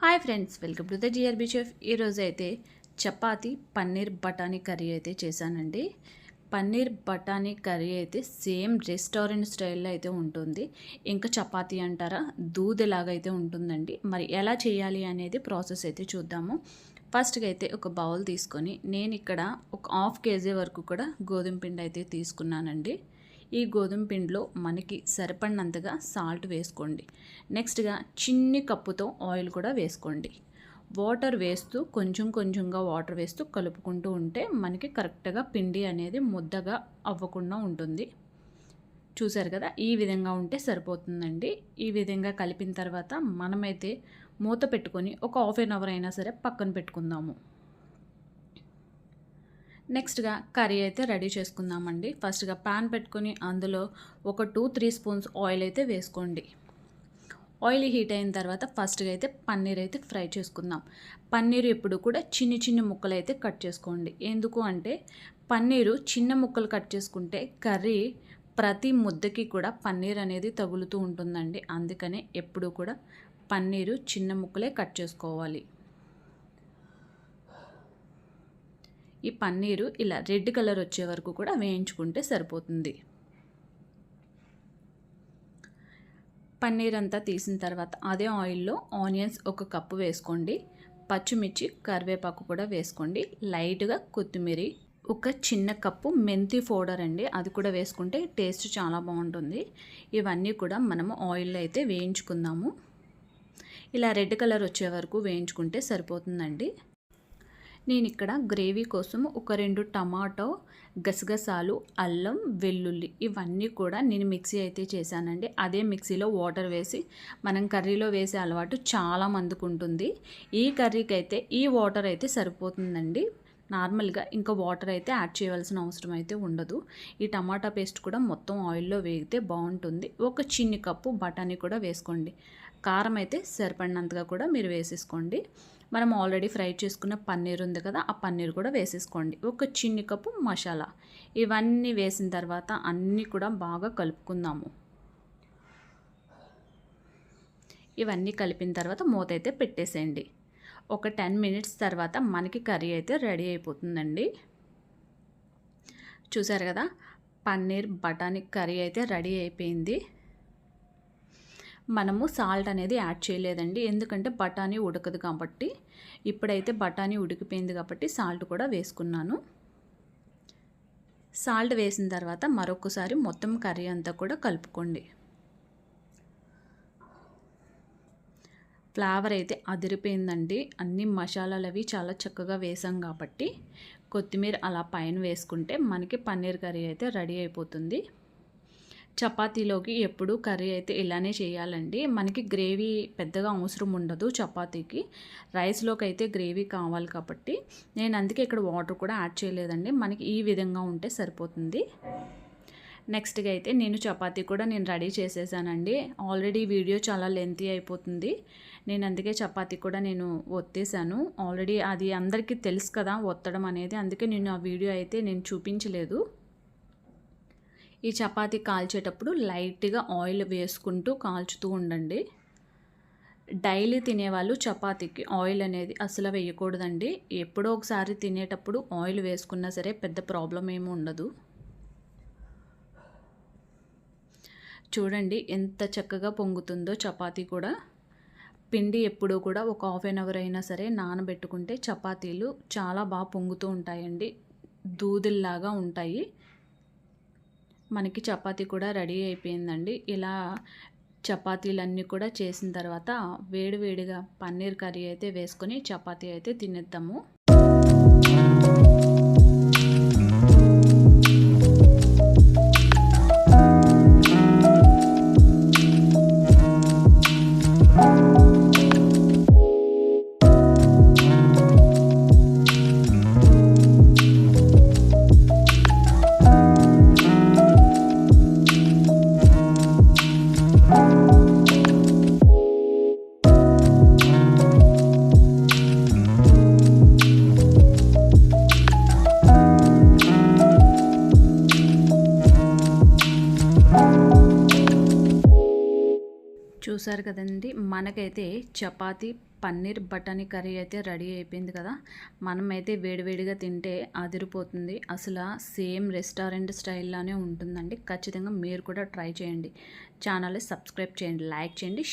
Hi friends welcome to the GRB chef ఈరోజు అయితే చపాతి పన్నీర్ బఠానీ కర్రీ అయితే చేశానండి. పన్నీర్ బఠానీ కర్రీ అయితే సేమ్ రెస్టారెంట్ స్టైల్లో అయితే ఉంటుంది. ఇంకా చపాతి అంటారా దూదెలాగా అయితే ఉంటుందండి. మరి ఎలా చేయాలి అనేది ప్రాసెస్ అయితే చూద్దాము. ఫస్ట్గా అయితే ఒక బౌల్ తీసుకొని నేను ఇక్కడ ఒక హాఫ్ కేజీ వరకు కూడా గోధుమ పిండి అయితే తీసుకున్నానండి. ఈ గోధుమ పిండిలో మనకి సరిపడినంతగా సాల్ట్ వేసుకోండి. నెక్స్ట్గా చిన్ని కప్పుతో ఆయిల్ కూడా వేసుకోండి. వాటర్ వేస్తూ కొంచెం కొంచెంగా వాటర్ వేస్తూ కలుపుకుంటూ ఉంటే మనకి కరెక్ట్గా పిండి అనేది ముద్దగా అవ్వకుండా ఉంటుంది. చూసారు కదా? ఈ విధంగా ఉంటే సరిపోతుందండి. ఈ విధంగా కలిపిన తర్వాత మనమైతే మూత పెట్టుకొని ఒక హాఫ్ అన్ అవర్ అయినా సరే పక్కన పెట్టుకుందాము. నెక్స్ట్గా కర్రీ అయితే రెడీ చేసుకుందామండి. ఫస్ట్గా ప్యాన్ పెట్టుకొని అందులో ఒక టూ త్రీ స్పూన్స్ ఆయిల్ అయితే వేసుకోండి. ఆయిల్ హీట్ అయిన తర్వాత ఫస్ట్గా అయితే పన్నీర్ అయితే ఫ్రై చేసుకుందాం. పన్నీర్ ఎప్పుడు కూడా చిన్ని చిన్ని ముక్కలు అయితే కట్ చేసుకోండి. ఎందుకు అంటే పన్నీరు చిన్న ముక్కలు కట్ చేసుకుంటే కర్రీ ప్రతి ముద్దకి కూడా పన్నీర్ అనేది తగులుతూ ఉంటుందండి. అందుకనే ఎప్పుడు కూడా పన్నీరు చిన్న ముక్కలే కట్ చేసుకోవాలి. ఈ పన్నీరు ఇలా రెడ్ కలర్ వచ్చే వరకు కూడా వేయించుకుంటే సరిపోతుంది. పన్నీర్ అంతా తీసిన తర్వాత అదే ఆయిల్లో ఆనియన్స్ ఒక కప్పు వేసుకోండి. పచ్చిమిర్చి కరివేపాకు కూడా వేసుకోండి. లైట్గా కొత్తిమీర ఒక చిన్న కప్పు మెంతి పౌడర్ అండి అది కూడా వేసుకుంటే టేస్ట్ చాలా బాగుంటుంది. ఇవన్నీ కూడా మనము ఆయిల్లో అయితే వేయించుకుందాము. ఇలా రెడ్ కలర్ వచ్చే వరకు వేయించుకుంటే సరిపోతుందండి. నేను ఇక్కడ గ్రేవీ కోసం ఒక రెండు టమాటో గసగసాలు అల్లం వెల్లుల్లి ఇవన్నీ కూడా నేను మిక్సీ అయితే చేశానండి. అదే మిక్సీలో వాటర్ వేసి మనం కర్రీలో వేసే అలవాటు చాలా మందికి ఉంటుంది. ఈ కర్రీకి అయితే ఈ వాటర్ అయితే సరిపోతుందండి. నార్మల్గా ఇంకా వాటర్ అయితే యాడ్ చేయవలసిన అవసరం అయితే ఉండదు. ఈ టమాటా పేస్ట్ కూడా మొత్తం ఆయిల్లో వేగితే బాగుంటుంది. ఒక చిన్ని కప్పు బఠానీ కూడా వేసుకోండి. కారం అయితే సరిపడినంతగా కూడా మీరు వేసేసుకోండి. మనం ఆల్రెడీ ఫ్రై చేసుకున్న పన్నీర్ ఉంది కదా ఆ పన్నీర్ కూడా వేసేసుకోండి. ఒక చిన్ని కప్పు మసాలా. ఇవన్నీ వేసిన తర్వాత అన్నీ కూడా బాగా కలుపుకుందాము. ఇవన్నీ కలిపిన తర్వాత మూత అయితే పెట్టేసేయండి. ఒక టెన్ మినిట్స్ తర్వాత మనకి కర్రీ అయితే రెడీ అయిపోతుందండి. చూసారు కదా? పన్నీర్ బఠానీ కర్రీ అయితే రెడీ అయిపోయింది. మనము సాల్ట్ అనేది యాడ్ చేయలేదండి. ఎందుకంటే బఠానీ ఉడకదు కాబట్టి. ఇప్పుడైతే బఠానీ ఉడికిపోయింది కాబట్టి సాల్ట్ కూడా వేసుకున్నాను. సాల్ట్ వేసిన తర్వాత మరొకసారి మొత్తం కర్రీ అంతా కూడా కలుపుకోండి. ఫ్లేవర్ అయితే అదిరిపోయిందండి. అన్ని మసాలాలు అవి చాలా చక్కగా వేసాం కాబట్టి కొత్తిమీర అలా పైన వేసుకుంటే మనకి పన్నీర్ కర్రీ అయితే రెడీ అయిపోతుంది. చపాతీలోకి ఎప్పుడు కర్రీ అయితే ఇలానే చేయాలండి. మనకి గ్రేవీ పెద్దగా అవసరం ఉండదు చపాతీకి. రైస్లోకి అయితే గ్రేవీ కావాలి కాబట్టి. నేను అందుకే ఇక్కడ వాటర్ కూడా యాడ్ చేయలేదండి. మనకి ఈ విధంగా ఉంటే సరిపోతుంది. నెక్స్ట్గా అయితే నేను చపాతీ కూడా నేను రెడీ చేసేసానండి. ఆల్రెడీ వీడియో చాలా లెంతీ అయిపోతుంది. నేను అందుకే చపాతీ కూడా నేను ఒత్తేసాను. ఆల్రెడీ అది అందరికీ తెలుసు కదా ఒత్తడం అనేది. అందుకే నేను ఆ వీడియో అయితే నేను చూపించలేదు. ఈ చపాతీ కాల్చేటప్పుడు లైట్గా ఆయిల్ వేసుకుంటూ కాల్చుతూ ఉండండి. డైలీ తినేవాళ్ళు చపాతీకి ఆయిల్ అనేది అసలు వేయకూడదండి. ఎప్పుడో ఒకసారి తినేటప్పుడు ఆయిల్ వేసుకున్నా సరే పెద్ద ప్రాబ్లం ఏమి ఉండదు. చూడండి ఎంత చక్కగా పొంగుతుందో చపాతీ కూడా. పిండి ఎప్పుడూ కూడా ఒక హాఫ్ అన్ అవర్ అయినా సరే నానబెట్టుకుంటే చపాతీలు చాలా బాగా పొంగుతూ ఉంటాయండి. దూదుల్లాగా ఉంటాయి. మనకి చపాతీ కూడా రెడీ అయిపోయిందండి. ఇలా చపాతీలన్నీ కూడా చేసిన తర్వాత వేడివేడిగా పన్నీర్ కర్రీ అయితే వేసుకొని చపాతీ అయితే తినేద్దాము. చూసారు కదండి. మనకైతే చపాతీ పన్నీర్ బఠానీ కర్రీ అయితే రెడీ అయిపోయింది కదా. మనమైతే వేడివేడిగా తింటే అదిరిపోతుంది. అసలు సేమ్ రెస్టారెంట్ స్టైల్లోనే ఉంటుందండి. ఖచ్చితంగా మీరు కూడా ట్రై చేయండి. ఛానల్ని సబ్స్క్రైబ్ చేయండి లైక్ చేయండి